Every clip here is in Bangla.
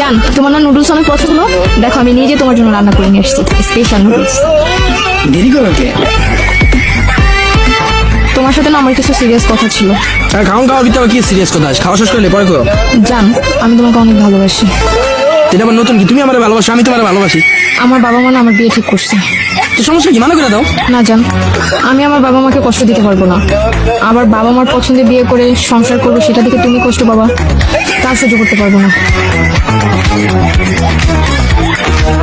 জান তোমার না নুডলস অনেক পছন্দ। দেখো আমি নিজে তোমার জন্য রান্না করে নিয়ে আসছি স্পেশাল নুডলস দেরি করো কে? তোমার সাথে না আমার কিছু সিরিয়াস কথা ছিল। আর খাওন খাওয়ার ভিতরে কি সিরিয়াস কথা? আছে খাওয়া শেষ করলে পরে করো। জান আমি তোমাকে অনেক ভালোবাসি। এটা আমার নতুন কি? তুমি আমার ভালোবাসো আমি তোমার ভালোবাসি। আমার বাবা মা না আমার বিয়ে ঠিক করছে। তো সমস্যা কি? মানা করে দাও। না জান আমি আমার বাবা মাকে কষ্ট দিতে পারব না। আবার বাবা মার পছন্দে বিয়ে করে সংসার করব সেটা থেকে তুমি কষ্ট পাবা। তা সহ্য করতে পারব না।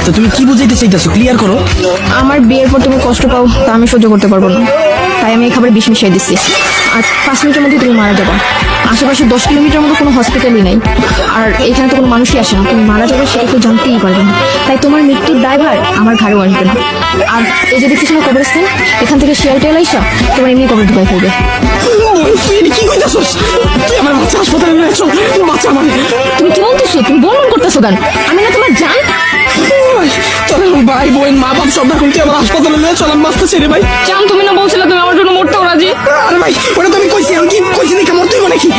তো তুমি কি বুঝাইতে চাইতেছো? ক্লিয়ার করো। আমার বিয়ের পর তুমি কষ্ট পাও, তা আমি সহ্য করতে পারব না। তাই আমি এই খাবারে বিষ মিশিয়ে দিচ্ছি। আর পাঁচ মিনিটের মধ্যে তুমি মারা যাবে। আশেপাশে দশ কিলোমিটার মতো কোনো হসপিটালই নেই। আর এখানে তো কোনো মানুষই আসে না। তুমি মারা যাবে সেটা কেউ জানতেই পারবে না। তাই তোমার মৃত্যুর ড্রাইভার আমার ঘাড়েও আসবে না। আর এই যে দেখতেছো না কবরস্থান এখান থেকে শিয়াল টেল আইসা তোমার এমনি কবর ঢুকাই ফেলবে। তুই কি কইতাছস? তুই আমার বাচ্চা হাসপাতালে নিয়ে আসো বাচ্চা আমার। তুমি কি বলতেছো? তুমি বর্ণন করতেছো কেন? আমি না তোমার জান? তোর ভাই বোন মা বাপ সব এখন তুই আমার হাসপাতালে নিয়ে চল আমি বাঁচতেছি রে ভাই। জান তুমি না বলছিলে তুমি আমার জন্য মরতেও রাজি। আরে ভাই ওটা তো আমি কইছি আমি কি? কইছি দেখে মরতেই নাকি?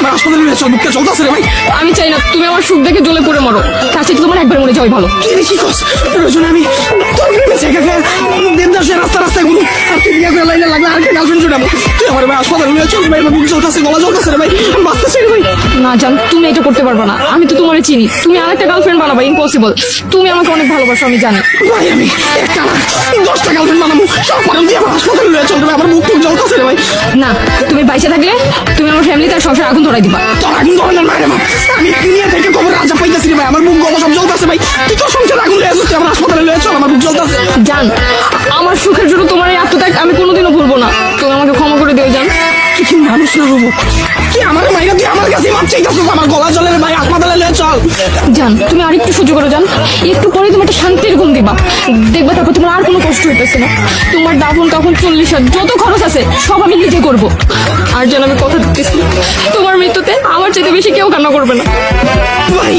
আমার হাসপাতালে নিয়ে চল বুকটা চলতেছে রে ভাই। আমি চাই না তুমি আমার সুখ দেখে জ্বলে পড়ে মরো। তার চেয়ে তোমার একবার মরে যাওয়াই ভালো। তুই কি কস? প্রয়োজন আমি তোর প্রেমে শেখা খায় দেবদাসের রাস্তা রাস্তায় ঘুরু আর তুই বিয়ে করে লাইনে লাগবে আর কে গার্লফ্রেন্ড জুড়াবো তুই আমার ভাই হাসপাতালে নিয়ে চল ভাই আমার বুক চলতেছে গলা চলতেছে রে ভাই। আমি বাঁচতেছি রে ভাই। না জান তুমি এটা করতে পারবে না। আমি তো তোমার চিনি। তুমি আর একটা গার্লফ্রেন্ড বানাবা ইম্পসিবল তুমি আমাকে অনেক ভালোবাসো আমি জানি। ভাই আমি একটা না দশটা গার্লফ্রেন্ড বানাবো। সব পরে দিয়ে আমার হাসপাতালে নিয়ে চল রে ভাই আমার মুখ টুক জ্বলতেছে রে ভাই। না তুমি বাইসে থাকলে আমার ফ্যামিলি তার সংসার আগুন ধরাই দিবা। তোর আগুন ধরাই মায়ের মা। আমি দুনিয়া থেকে কবর রাজা পাইতেছি রে ভাই। আমার বুক গলা সব জ্বলতেছে ভাই। তুই তোর সংসার আগুন লয়ে আসছিস আমার হাসপাতালে লয়ে চল আমার বুক জ্বলতেছে। জান আমার সুখের জন্য তোমার এই আত্মত্যাগ আমি কোনোদিনও ভুলবো না। তুমি আমাকে ক্ষমা করে দিও জান। কি মানুষ না রবো আমার মাপ চাইতেছিস আমার গলা জলে রে ভাই হাসপাতালে চল। জান তুমি আর একটু সহ্য করো জান। একটু পরে তুমি একটা শান্তির ঘুম দিবা। দেখবে তারপর তোমার আর কোনো কষ্ট হইতেছে না। তোমার দাফন তখন চল্লিশ হাজার যত খরচ আছে সব আমি নিজে করব। আর যেন আমি কথা দিতেছি। তোমার মৃত্যুতে আমার চাইতে বেশি কেউ কান্না করবে না। ভাই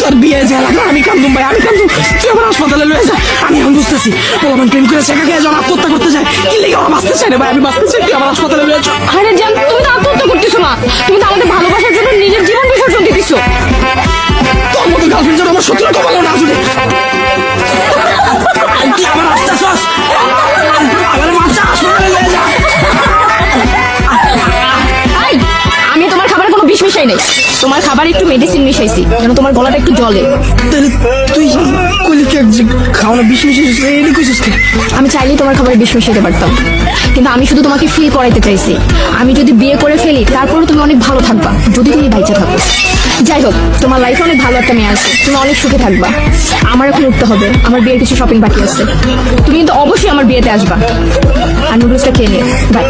তোর বিয়ে যা আমি কান্দুম ভাই আমি কান্দুম তুই আমার হাসপাতালে লয়ে যা আমি এখন বুঝতেছি। আমার প্রেম করে শেখা খেয়ে আত্মহত্যা করতে যায়। বাঁচতে চাই রে ভাই আমি বাঁচতে চাই। আমার হাসপাতালে আরে জান তুমি তো আত্মহত্যা করতেছো না। তুমি তো আমাদের ভালোবাসার জন্য নিজের জীবন বিসর্জন দিতেছো। তোর মতো গার্লফ্রেন্ড যেন আমার শত্রু না আসলে। আমার বাচ্চা হাসপাতালে যা। আমি তোমার খাবারে কোনো বিষ মিশাই নাই। তোমার খাবারে একটু মেডিসিন মিশাইছি যেন তোমার গলাটা একটু জলে তুই আমি চাইলেই তোমার খাবারে বিষ মিশাইতে পারতাম। কিন্তু আমি শুধু তোমাকে ফিল করাইতে চাইছি। আমি যদি বিয়ে করে ফেলি তারপরে তুমি অনেক ভালো থাকবা। যদি তুমি বাইচে থাকো। যাই হোক, তোমার লাইফে অনেক ভালো একটা মেয়ে আছে। তুমি অনেক সুখে থাকবা। আমার এখন উঠতে হবে। আমার বিয়ের কিছু শপিং বাকি আছে। তুমি কিন্তু অবশ্যই আমার বিয়েতে আসবা। আর নুডলসটা খেয়ে নিও। বাই